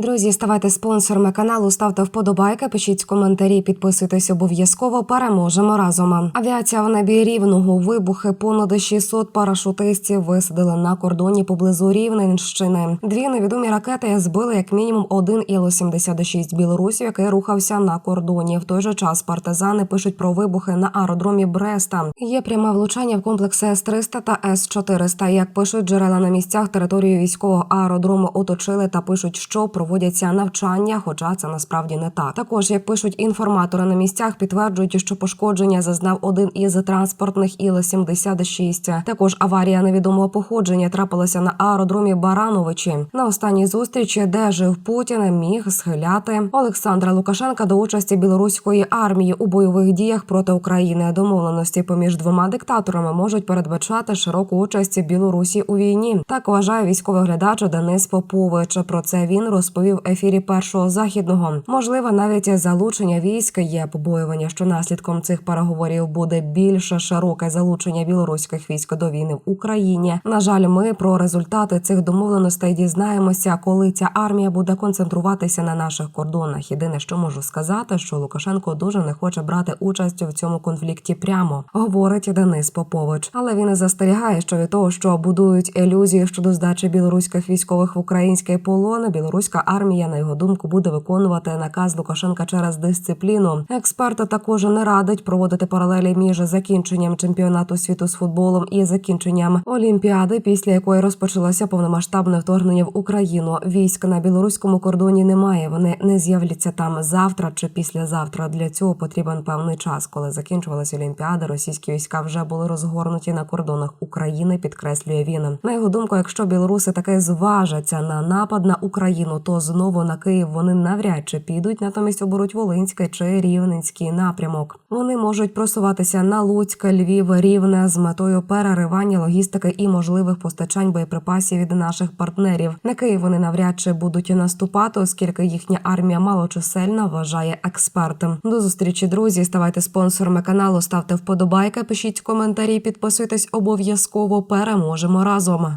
Друзі, ставайте спонсорами каналу, ставте вподобайки, пишіть коментарі, підписуйтесь обов'язково. Переможемо разом. Авіація в небі рівного вибухи. Понад 600 парашутистів висадили на кордоні поблизу Рівненщини. Дві невідомі ракети збили як мінімум один Іл-76 білорусів, який рухався на кордоні. В той же час партизани пишуть про вибухи на аеродромі Бреста. Є пряме влучання в комплекси С-300 та С-400. Як пишуть джерела на місцях, територію військового аеродрому оточили та пишуть, що проводяться навчання, хоча це насправді не так. Також як пишуть інформатори на місцях, підтверджують, що пошкодження зазнав один із транспортних Іл-76. Також аварія невідомого походження трапилася на аеродромі Барановичі. На останній зустрічі, де жив Путін, міг схиляти Олександра Лукашенка до участі білоруської армії у бойових діях проти України. Домовленості поміж двома диктаторами можуть передбачати широку участь Білорусі у війні. Так вважає військовий глядач Денис Попович. Про це він розповів в ефірі першого західного. Можливо, навіть залучення військ є побоювання, що наслідком цих переговорів буде більше широке залучення білоруських військ до війни в Україні. На жаль, ми про результати цих домовленостей дізнаємося, коли ця армія буде концентруватися на наших кордонах. Єдине, що можу сказати, що Лукашенко дуже не хоче брати участь в цьому конфлікті прямо, говорить Денис Попович. Але він і застерігає, що від того, що будують ілюзії щодо здачі білоруських військових в український полон, білоруська армія, на його думку, буде виконувати наказ Лукашенка через дисципліну. Експерт також не радить проводити паралелі між закінченням чемпіонату світу з футболом і закінченням олімпіади, після якої розпочалося повномасштабне вторгнення в Україну. Військ на білоруському кордоні немає. Вони не з'являться там завтра чи післязавтра. Для цього потрібен певний час. Коли закінчувалася олімпіада, російські війська вже були розгорнуті на кордонах України. Підкреслює він. На його думку, якщо білоруси таки зважаться на напад на Україну, то знову на Київ вони навряд чи підуть, натомість оберуть Волинський чи Рівненський напрямок. Вони можуть просуватися на Луцьк, Львів, Рівне з метою переривання логістики і можливих постачань боєприпасів від наших партнерів. На Київ вони навряд чи будуть наступати, оскільки їхня армія малочисельна, вважає експерт. До зустрічі, друзі. Ставайте спонсорами каналу, ставте вподобайки, пишіть коментарі, підписуйтесь обов'язково. Переможемо разом.